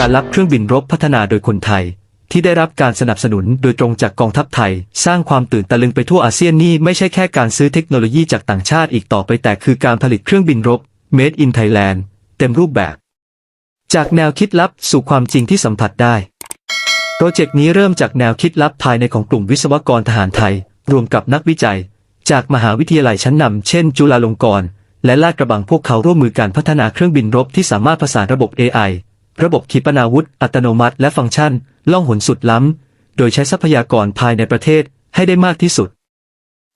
การรับเครื่องบินรบพัฒนาโดยคนไทย ที่ได้รับการสนับสนุนโดยตรงจากกองทัพไทย สร้างความตื่นตะลึงไปทั่วอาเซียนนี่ไม่ใช่แค่การซื้อเทคโนโลยีจากต่างชาติอีกต่อไปแต่คือการผลิตเครื่องบินรบ Made in Thailand เต็มรูปแบบ จากแนวคิดลับสู่ความจริงที่สัมผัสได้โปรเจกต์นี้เริ่มจากแนวคิดลับภายในของกลุ่มวิศวกรทหารไทย รวมกับนักวิจัย จากมหาวิทยาลัยชั้นนำเช่น จุฬาลงกรณ์และลาดกระบังพวกเขาร่วมมือการพัฒนาเครื่องบินรบที่สามารถผสานระบบ AI ระบบขีปนาวุธ อัตโนมัติ และฟังก์ชัน ล่องหนสุดล้ำ โดยใช้ทรัพยากรภายในประเทศให้ได้มากที่สุด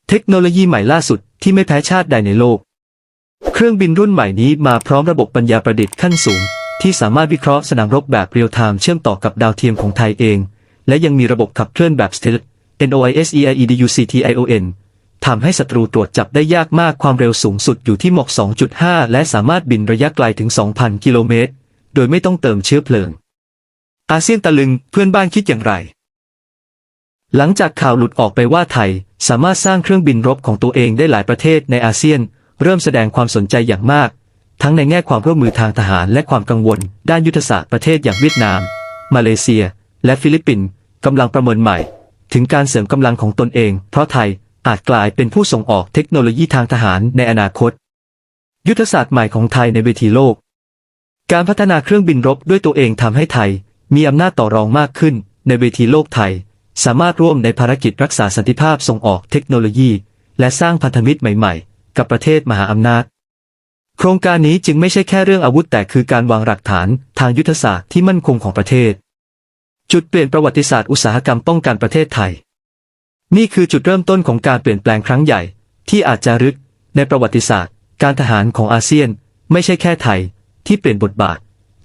เทคโนโลยีใหม่ล่าสุดที่ไม่แพ้ชาติใดในโลก เครื่องบินรุ่นใหม่นี้มาพร้อมระบบปัญญาประดิษฐ์ขั้นสูง ที่สามารถวิเคราะห์สนามรบแบบเรียลไทม์เชื่อมต่อกับดาวเทียมของไทยเอง และยังมีระบบขับเคลื่อนแบบ Stealth NOISEIEDUCTION ทำให้ศัตรูตรวจจับได้ยากมากความเร็วสูงสุดอยู่ที่หมอก2.5 และสามารถบินระยะไกลถึง 2,000 กิโลเมตร โดยไม่ต้องเติมเชื้อเพลิง อาเซียนตะลึงเพื่อนบ้านคิดอย่างไร หลังจากข่าวหลุดออกไปว่าไทยสามารถสร้างเครื่องบินรบของตัวเองได้หลายประเทศในอาเซียน เริ่มแสดงความสนใจอย่างมาก ทั้งในแง่ความร่วมมือทางทหารและความกังวล ด้านยุทธศาสตร์ประเทศอย่างเวียดนาม มาเลเซีย และฟิลิปปินส์กำลังประเมินใหม่ ถึงการเสริมกำลังของตนเอง เพราะไทยอาจกลายเป็นผู้ส่งออกเทคโนโลยีทางทหารในอนาคต ยุทธศาสตร์ใหม่ของไทยในเวทีโลก การพัฒนาเครื่องบินรบด้วยตัวเองทำให้ไทย มีอำนาจต่อรองมากขึ้น ในเวทีโลกไทย สามารถร่วมในภารกิจรักษาสันติภาพส่งออกเทคโนโลยี และสร้างพันธมิตรใหม่ๆ กับประเทศมหาอำนาจ โครงการนี้จึงไม่ใช่แค่เรื่องอาวุธแต่คือการวางหลักฐานทางยุทธศาสตร์ที่มั่นคงของประเทศ จุดเปลี่ยนประวัติศาสตร์อุตสาหกรรมป้องกันประเทศไทย นี่คือจุดเริ่มต้นของการเปลี่ยนแปลงครั้งใหญ่ ที่อาจจะรึกในประวัติศาสตร์ การทหารของอาเซียน ไม่ใช่แค่ไทย ที่เปลี่ยนบทบาท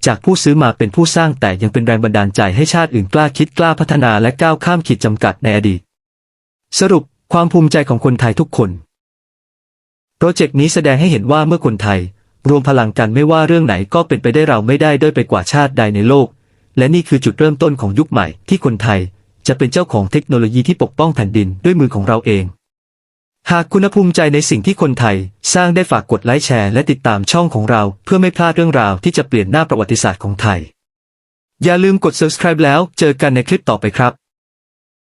จากผู้ซื้อมาเป็นผู้สร้างแต่ยังเป็นแรงบันดาลใจให้ชาติอื่นกล้าคิดกล้าพัฒนาและก้าวข้ามขีดจำกัดในอดีต สรุปความภูมิใจของคนไทยทุกคน โปรเจกต์นี้แสดงให้เห็นว่าเมื่อคนไทย รวมพลังกันไม่ว่าเรื่องไหนก็เป็นไปได้เราไม่ได้ด้อยไปกว่าชาติใดในโลก และนี่คือจุดเริ่มต้นของยุคใหม่ที่คนไทย จะเป็นเจ้าของเทคโนโลยีที่ปกป้องแผ่นดินด้วยมือของเราเอง หากคุณภูมิใจในสิ่งที่คนไทย สร้างได้ฝากกดไลค์แชร์และติดตามช่องของเรา เพื่อไม่พลาดเรื่องราวที่จะเปลี่ยนหน้าประวัติศาสตร์ของไทย อย่าลืมกด subscribe แล้วเจอกันในคลิปต่อไปครับ